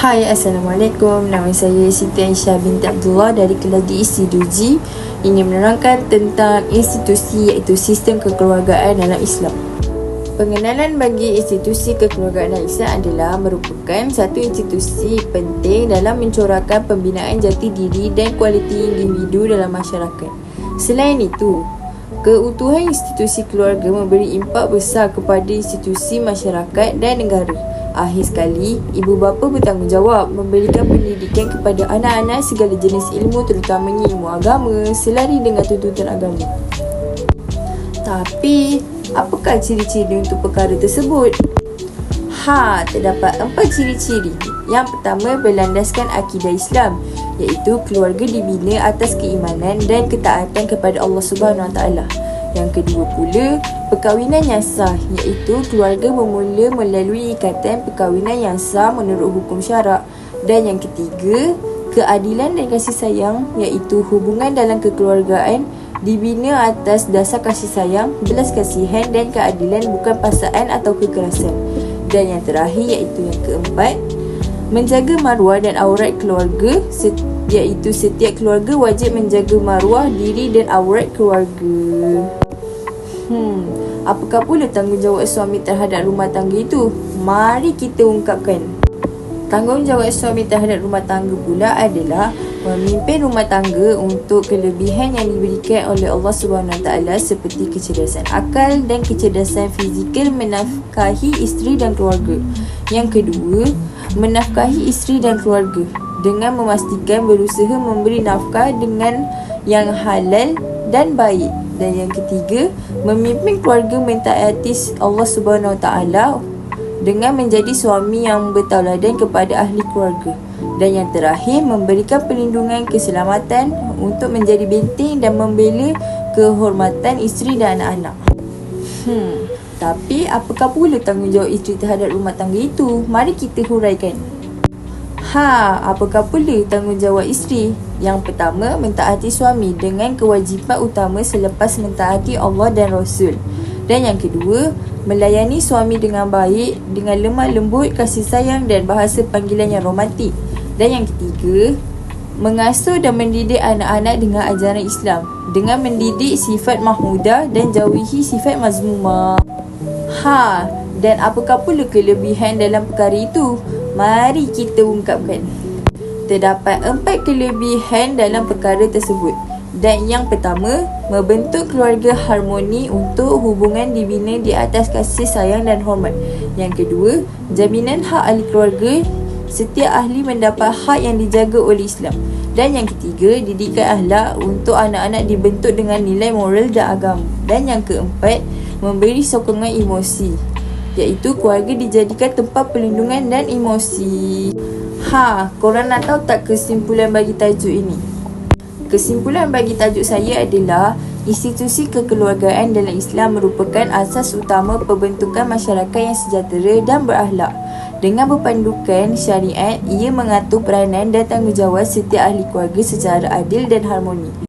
Hai Assalamualaikum. Nama saya Siti Aisyah binti Abdullah dari DEC 2G Ingin menerangkan tentang institusi iaitu sistem kekeluargaan dalam Islam. Pengenalan bagi institusi kekeluargaan dalam Islam adalah merupakan satu institusi penting dalam mencorakkan pembinaan jati diri dan kualiti individu dalam masyarakat. Selain itu, keutuhan institusi keluarga memberi impak besar kepada institusi masyarakat dan negara. Akhir sekali, ibu bapa bertanggungjawab memberikan pendidikan kepada anak-anak segala jenis ilmu terutamanya ilmu agama selari dengan tuntutan agama. Tapi, apakah ciri-ciri untuk perkara tersebut? Ha, terdapat empat ciri-ciri. Yang pertama berlandaskan akidah Islam, iaitu keluarga dibina atas keimanan dan ketaatan kepada Allah Subhanahu Wa Taala. Yang kedua pula, perkahwinan yang sah iaitu keluarga bermula melalui ikatan perkahwinan yang sah menurut hukum syarak. Dan yang ketiga, keadilan dan kasih sayang iaitu hubungan dalam kekeluargaan dibina atas dasar kasih sayang, belas kasihan dan keadilan bukan paksaan atau kekerasan. Dan yang terakhir iaitu yang keempat, menjaga maruah dan aurat keluarga iaitu setiap keluarga wajib menjaga maruah diri dan aurat keluarga. Hmm, apakah pula tanggungjawab suami terhadap rumah tangga itu? Mari kita ungkapkan. Tanggungjawab suami terhadap rumah tangga pula adalah memimpin rumah tangga untuk kelebihan yang diberikan oleh Allah Subhanahu Wa Taala seperti kecerdasan akal dan kecerdasan fizikal menafkahi isteri dan keluarga. Yang kedua, menafkahi isteri dan keluarga dengan memastikan berusaha memberi nafkah dengan yang halal dan baik. Dan yang ketiga, memimpin keluarga mentaati Allah Subhanahu Wa Taala dengan menjadi suami yang bertauladan kepada ahli keluarga. Dan yang terakhir, memberikan perlindungan keselamatan untuk menjadi benteng dan membela kehormatan isteri dan anak-anak. Hmm, tapi apakah pula tanggungjawab isteri terhadap rumah tangga itu? Mari kita huraikan. Ha, apakah pula tanggungjawab isteri? Yang pertama, mentaati suami dengan kewajipan utama selepas mentaati Allah dan Rasul. Dan yang kedua, melayani suami dengan baik, dengan lemah lembut, kasih sayang dan bahasa panggilan yang romantik. Dan yang ketiga, mengasuh dan mendidik anak-anak dengan ajaran Islam. Dengan mendidik sifat mahmudah dan jauhi sifat mazmumah. Ha, dan apakah pula kelebihan dalam perkara itu? Mari kita ungkapkan. Terdapat empat kelebihan dalam perkara tersebut. Dan yang pertama, membentuk keluarga harmoni untuk hubungan dibina di atas kasih sayang dan hormat. Yang kedua, jaminan hak ahli keluarga. Setiap ahli mendapat hak yang dijaga oleh Islam. Dan yang ketiga, didikan ahlak untuk anak-anak dibentuk dengan nilai moral dan agama. Dan yang keempat, memberi sokongan emosi iaitu keluarga dijadikan tempat perlindungan dan emosi. Ha, korang nak tahu tak kesimpulan bagi tajuk ini? Kesimpulan bagi tajuk saya adalah institusi kekeluargaan dalam Islam merupakan asas utama pembentukan masyarakat yang sejahtera dan berakhlak. Dengan berpandukan syariat, ia mengatur peranan dan tanggungjawab setiap ahli keluarga secara adil dan harmoni.